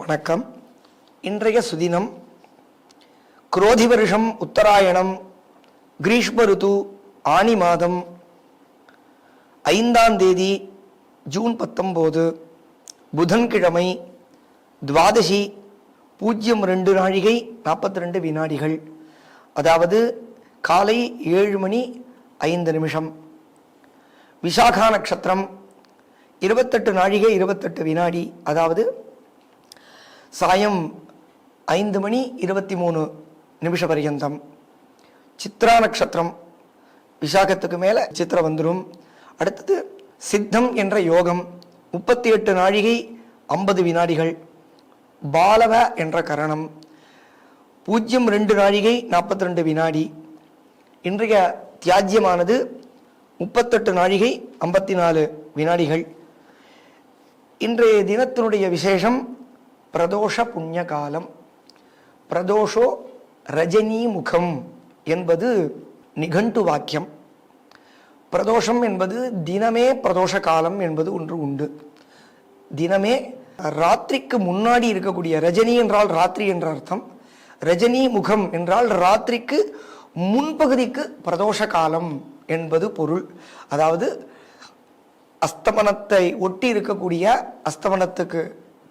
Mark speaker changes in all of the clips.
Speaker 1: வணக்கம். இன்றைய சுதினம் குரோதி வருஷம் உத்தராயணம் கிரீஷ்ம ருது ஆனி மாதம் ஐந்தாம் தேதி ஜூன் பத்தொம்போது புதன்கிழமை துவாதசி பூஜ்ஜியம் ரெண்டு நாழிகை நாற்பத்தி ரெண்டு வினாடிகள் அதாவது காலை ஏழு மணி ஐந்து நிமிஷம். விசாகா நட்சத்திரம் இருபத்தெட்டு நாழிகை இருபத்தெட்டு வினாடி அதாவது சாயம் ஐந்து மணி இருபத்தி மூணு நிமிஷ பரியந்தம் சித்ரா நட்சத்திரம் விசாகத்துக்கு மேலே சித்திரை வந்துடும் அடுத்தது சித்தம் என்ற யோகம். முப்பத்தி எட்டு நாழிகை ஐம்பது வினாடிகள். பாலவ என்ற கரணம். பூஜ்ஜியம் ரெண்டு நாழிகை நாற்பத்தி ரெண்டு வினாடி. இன்றைய தியாஜ்யமானது முப்பத்தெட்டு நாழிகை ஐம்பத்தி நாலு வினாடிகள். இன்றைய தினத்தினுடைய விசேஷம் பிரதோஷ புண்ணிய காலம் பிரதோஷோ ரஜினி முகம் என்பது நிகண்டு வாக்கியம். பிரதோஷம் என்பது தினமே பிரதோஷ காலம் என்பது ஒன்று உண்டு. தினமே ராத்திரிக்கு முன்னாடி இருக்கக்கூடிய ரஜினி என்றால் ராத்திரி என்ற அர்த்தம். ரஜினி முகம் என்றால் ராத்திரிக்கு முன்பகுதிக்கு பிரதோஷ காலம் என்பது பொருள். அதாவது அஸ்தமனத்தை ஒட்டி இருக்கக்கூடிய அஸ்தமனத்துக்கு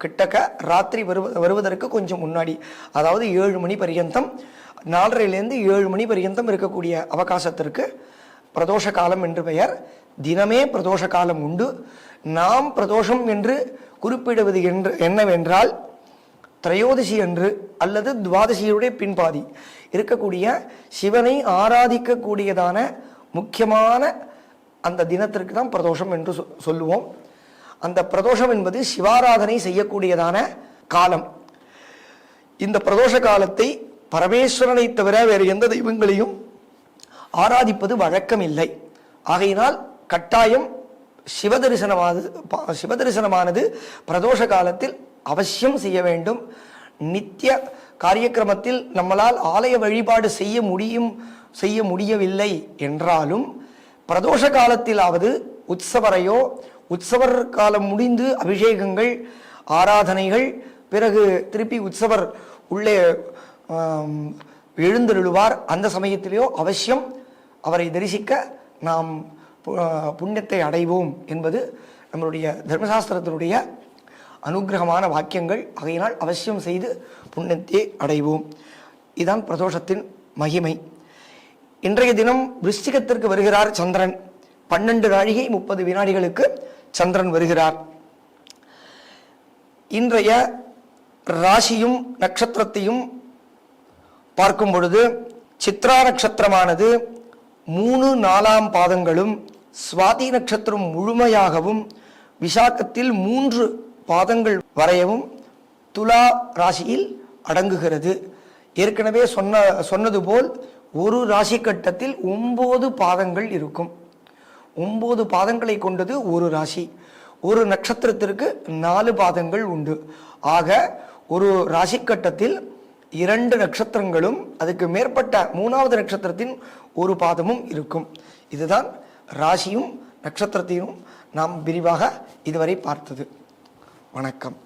Speaker 1: கிட்டக்க ராத்திரி வருவ வருவதற்கு கொஞ்சம் முன்னாடி அதாவது ஏழு மணி பரியந்தம் நாலரைலேருந்து ஏழு மணி பர்யந்தம் இருக்கக்கூடிய அவகாசத்திற்கு பிரதோஷ காலம் என்று பெயர். தினமே பிரதோஷ காலம் உண்டு. நாம் பிரதோஷம் என்று குறிப்பிடுவது என்று என்னவென்றால் திரையோதசி அன்று அல்லது துவாதசியுடைய பின்பாதி இருக்கக்கூடிய சிவனை ஆராதிக்கக்கூடியதான முக்கியமான அந்த தினத்திற்கு தான் பிரதோஷம் என்று சொ- சொல்லுவோம். அந்த பிரதோஷம் என்பது சிவாராதனை செய்யக்கூடியதான காலம். இந்த பிரதோஷ காலத்தை பரமேஸ்வரனை தவிர வேறு எந்த தெய்வங்களையும் ஆராதிப்பது வழக்கம் இல்லை ஆகையினால் கட்டாயம் சிவதரிசனமானது சிவதரிசனமானது பிரதோஷ காலத்தில் அவசியம் செய்ய வேண்டும். நித்திய காரியக்கிரமத்தில் நம்மளால் ஆலய வழிபாடு செய்ய முடியும் செய்ய முடியவில்லை என்றாலும் பிரதோஷ காலத்திலாவது உற்சவரையோ உற்சவர் காலம் முடிந்து அபிஷேகங்கள் ஆராதனைகள் பிறகு திருப்பி உற்சவர் உள்ளே ஆம், எழுந்தருளுவார். அந்த சமயத்திலேயோ அவசியம் அவரை தரிசிக்க நாம் பு- புண்ணியத்தை அடைவோம் என்பது நம்மளுடைய தர்மசாஸ்திரத்தினுடைய அனுக்கிரகமான வாக்கியங்கள். ஆகையினால் அவசியம் செய்து புண்ணியத்தை அடைவோம். இதுதான் பிரதோஷத்தின் மகிமை. இன்றைய தினம் விருஷ்டிகத்திற்கு வருகிறார் சந்திரன். பன்னெண்டு நாழிகை முப்பது வினாடிகளுக்கு சந்திரன் வருகிறார். இன்றைய ராசியும் நட்சத்திரத்தையும் பார்க்கும் பொழுது சித்ரா நட்சத்திரமானது மூணு நாலாம் பாதங்களும் சுவாதி நட்சத்திரம் முழுமையாகவும் விசாக்கத்தில் மூன்று பாதங்கள் வரையவும் துலா ராசியில் அடங்குகிறது. ஏற்கனவே சொன்ன சொன்னது போல் ஒரு ராசி கட்டத்தில் ஒன்பது பாதங்கள் இருக்கும். ஒம்பது பாதங்களை கொண்டது ஒரு ராசி. ஒரு நட்சத்திரத்திற்கு நாலு பாதங்கள் உண்டு. ஆக ஒரு ராசி கட்டத்தில் இரண்டு நட்சத்திரங்களும் அதுக்கு மேற்பட்ட மூணாவது நட்சத்திரத்தின் ஒரு பாதமும் இருக்கும். இதுதான் ராசியும் நட்சத்திரத்தையும் நாம் விரிவாக இதுவரை பார்த்தது. வணக்கம்.